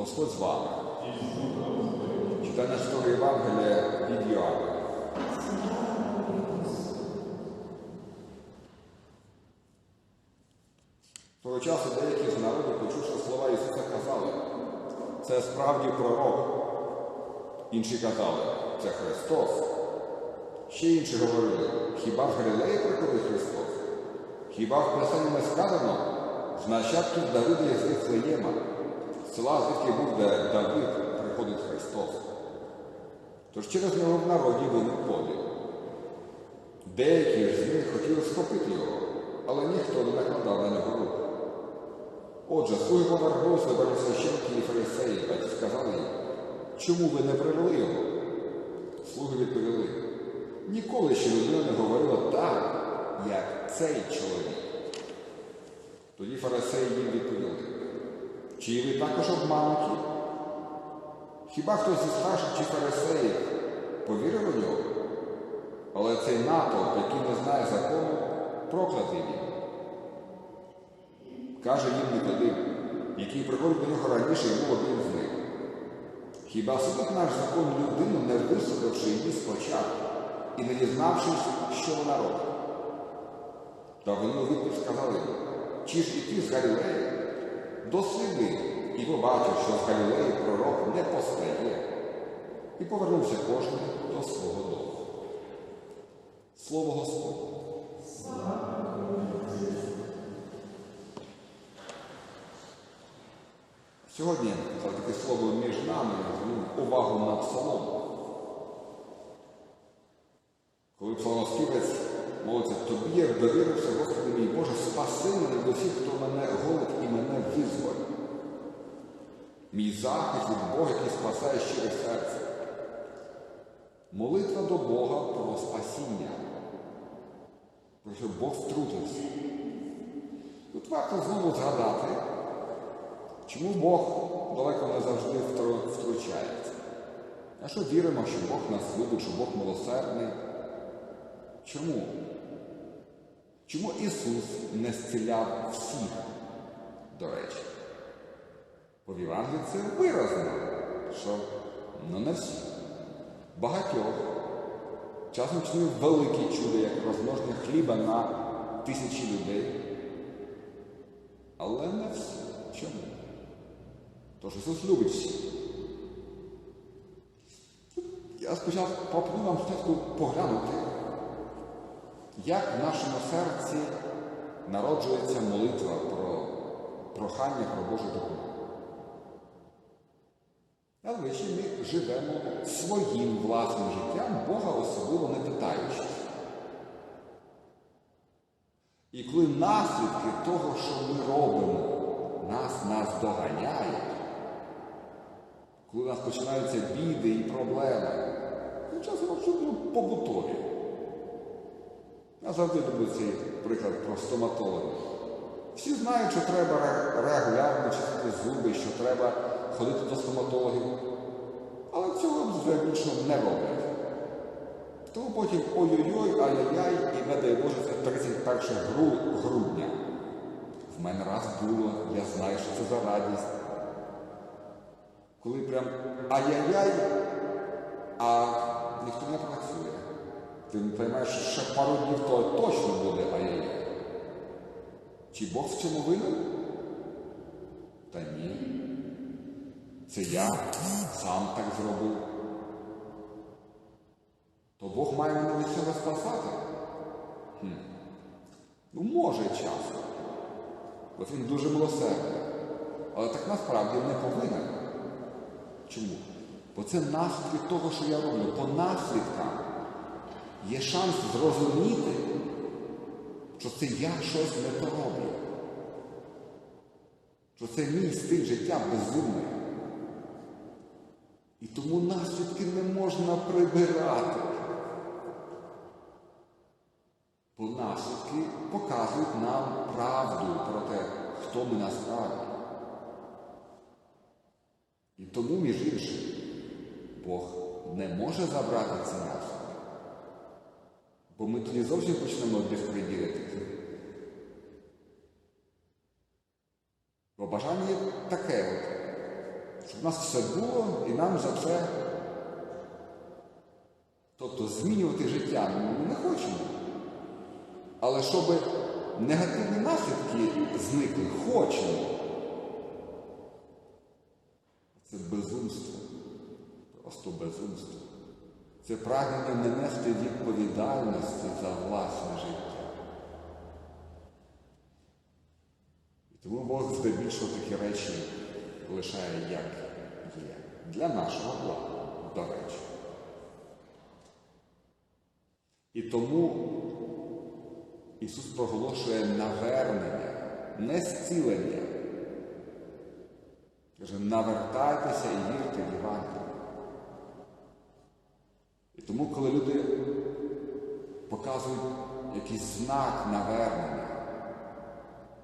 Господь з вами. Читання Святого Євангелія від Йоанна. Того часу деякі з народу, почувши слова Ісуса, казали, це справді пророк. Інші казали, це Христос. Ще інші говорили, хіба в Галілеї приходить Христос? Хіба в Писанні не сказано, з нащадків Давида є з Вифлеєма, з села, звідки був де Давид, приходить Христос. Тож через нього в народі виник подив. Деякі ж з них хотіли схопити його, але ніхто не накладав на нього руку. Отже, слуги повернулися до священки і фарисеї та сказали їм, чому ви не привели його? Слуги відповіли, ніколи ще людина не говорила так, як цей чоловік. Тоді фарисеї їм відповіли, чи ви також обмануті? Хіба хтось зі старших чи фарисеїв повірив у нього? Але цей натовп, який не знає закону, проклятий він. Каже їм Никодим, який приходить до нього раніше і був один з них. Хіба судить наш закон людину, не вислухавши її спочатку і не дізнавшись, що вона робить? Та вони у відповідь сказали, чи ж і ти з Галілеї? Досліди і побачив, що з Галілеї пророк не постає. І повернувся кожен до свого дому. Слово Господне. Сьогодні таке слово між нами увагу на псалом. Коли псалмоспівець молиться, тобі я довірився, Господи мій Боже, спаси мене до всіх, хто мене голить і мене визволить. Мій захист від Бога, який спасає щире серце. Молитва до Бога про спасіння, про що Бог втрутився. Тут варто знову згадати, чому Бог далеко не завжди втручається. А що віримо, що Бог нас любить, що Бог милосердний? Чому? Чому Ісус не зціляв всіх, до речі? Бо в Євангелії це виразно, що ну не всі. Багатьох. Часом чинив великі чудо, як розмноження хліба на тисячі людей. Але не всі. Чому? Тож Ісус любить всіх. Я спочатку пропоную вам спочатку поглянути, як в нашому серці народжується молитва про прохання про Божу допомогу. Зазвичай ми живемо своїм власним життям, Бога особливо не питаючи. І коли наслідки того, що ми робимо, нас нас доганяють, коли у нас починаються біди і проблеми, ну, часом абсолютно побутові. Я завжди люблю цей приклад про стоматологів. Всі знають, що треба регулярно чистити зуби, що треба ходити до стоматологів. Але цього звично не роблять. Тому потім ой-ой-ой, ай-яй-яй, і не дай Боже, це 31 грудня. В мене раз було, я знаю, що це за радість. Коли прям ай-яй-яй, а ніхто не працює. Ти не розумієш, що ще пару днів то точно буде ай-яй-яй. Чи Бог в цьому винен? Та ні. Це я сам так зробив. То Бог має мене від цього спасати? Хм. Ну, може часом. От він дуже милосердний. Але так насправді не повинен. Чому? Бо це наслідки того, що я роблю. По наслідкам є шанс зрозуміти, що це я щось не пороблю. Що це мій стиль життя безумний. І тому наслідки не можна прибирати. Бо наслідки показують нам правду про те, хто ми насправді. І тому, між іншим, Бог не може забрати ці наслідки. Бо ми тоді зовсім почнемо безпреділити. Бо бажання таке от Щоб у нас все було і нам за це. Тобто змінювати життя ми не хочемо. Але щоб негативні наслідки зникли, хочемо. Це безумство. Просто безумство. Це прагнення не нести відповідальності за власне життя. І тому Бог здебільшого такі речі лишає як є. Для нашого блага, до речі. І тому Ісус проголошує навернення, не зцілення. Каже, навертайтеся і вірте в Євангеліє. І тому, коли люди показують якийсь знак навернення,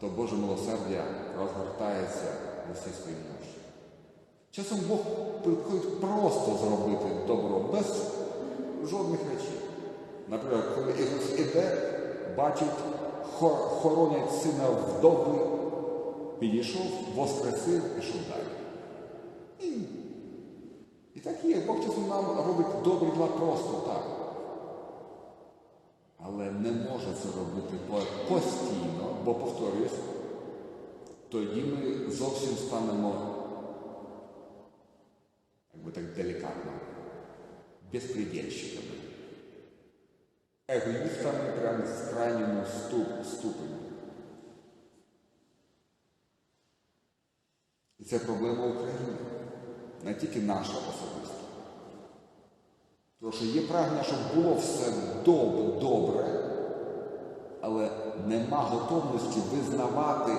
то Боже милосердя розгортається в усі свої ноші. Часом Бог приходить просто зробити добро, без жодних речей. Наприклад, коли Ісус іде, бачить, хоронять сина вдови, підійшов, воскресив і йшов далі. І, і так є, Бог часом нам робить добрі діла просто так. Але не може це робити постійно, бо повторюсь, тоді ми зовсім станемо, як би так делікатно, безпредельщиками. Егоїстами прямо з крайньому ступ, ступені. І це проблема України, не тільки наша особиста. Тому що є прагнення, щоб було все доб- добре, але нема готовності визнавати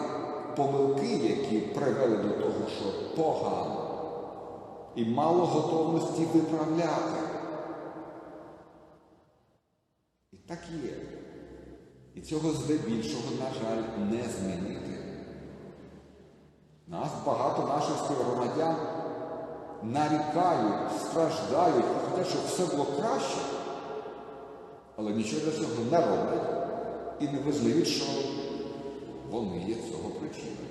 помилки, які привели до того, що погано. І мало готовності виправляти. І так є. І цього здебільшого, на жаль, не змінити. Нас багато наших співгромадян нарікають, страждають і хочуть, щоб все було краще, але нічого для цього не роблять і не визнають, що вони є цього причиною.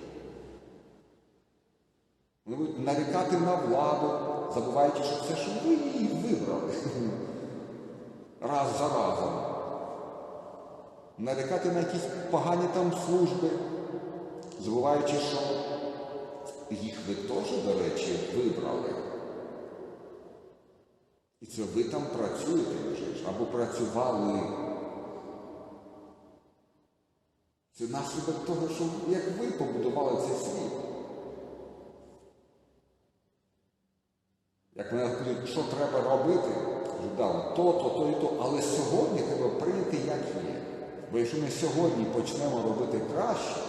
Вони будуть нарікати на владу, забуваючи, що це що ви її вибрали раз за разом. Нарікати на якісь погані там служби, забуваючи, що їх ви теж, до речі, вибрали. І це ви там працюєте вже або працювали. Це наслідок того, що як ви побудували цей світ. Як мене питають, що треба робити, кажу, то, то, то і то, але сьогодні треба прийняти, як є. Бо якщо ми сьогодні почнемо робити краще,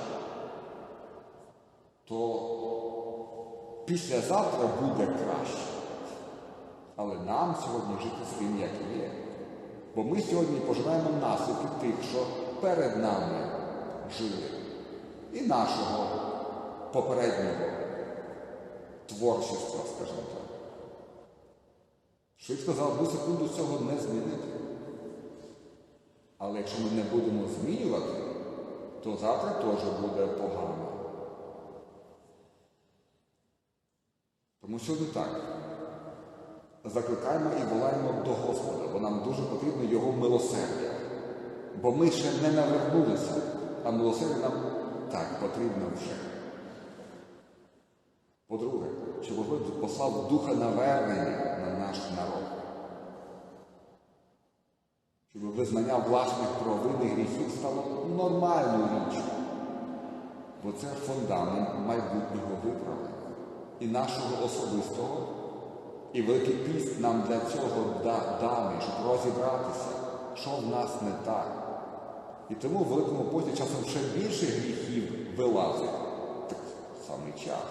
то післязавтра буде краще. Але нам сьогодні жити з тим, як є. Бо ми сьогодні поживаємо наслідки тих, що перед нами жили. І нашого попереднього творчества, скажімо так. Швидко за одну секунду цього не змінити. Але якщо ми не будемо змінювати, то завтра теж буде погано. Тому сьогодні так. Закликаємо і волаємо до Господа, бо нам дуже потрібно Його милосердя. Бо ми ще не навернулися, а милосердя нам так потрібно вже. По-друге, щоб Господь послав духа навернення на наш народ. Щоб визнання власних провин і гріхів стало нормальною річчю. Бо це фундамент майбутнього виправлення і нашого особистого. І Великий піст нам для цього да- даний, щоб розібратися, що в нас не так. І тому в Великому пості часом ще більше гріхів вилазить. Так самий час.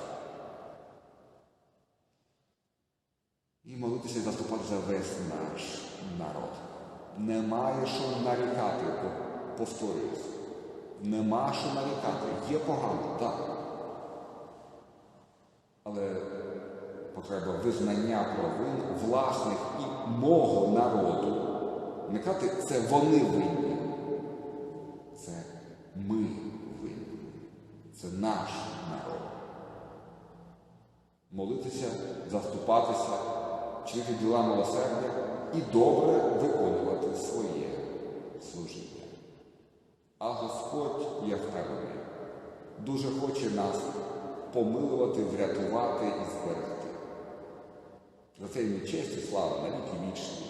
І молитися і заступати за весь наш народ. Немає що нарікати, по- повторююсь. Нема що нарікати. Є погано, так. Але потреба визнання провин власних і мого народу. Не казати, це вони винні. Це ми винні. Це наш народ. молитися, заступатися, чинити діла милосердя і добре виконувати своє служіння. А Господь є впевнений, дуже хоче нас помилувати, врятувати і зберегти. За це йому честь і слава навіть віки вічні.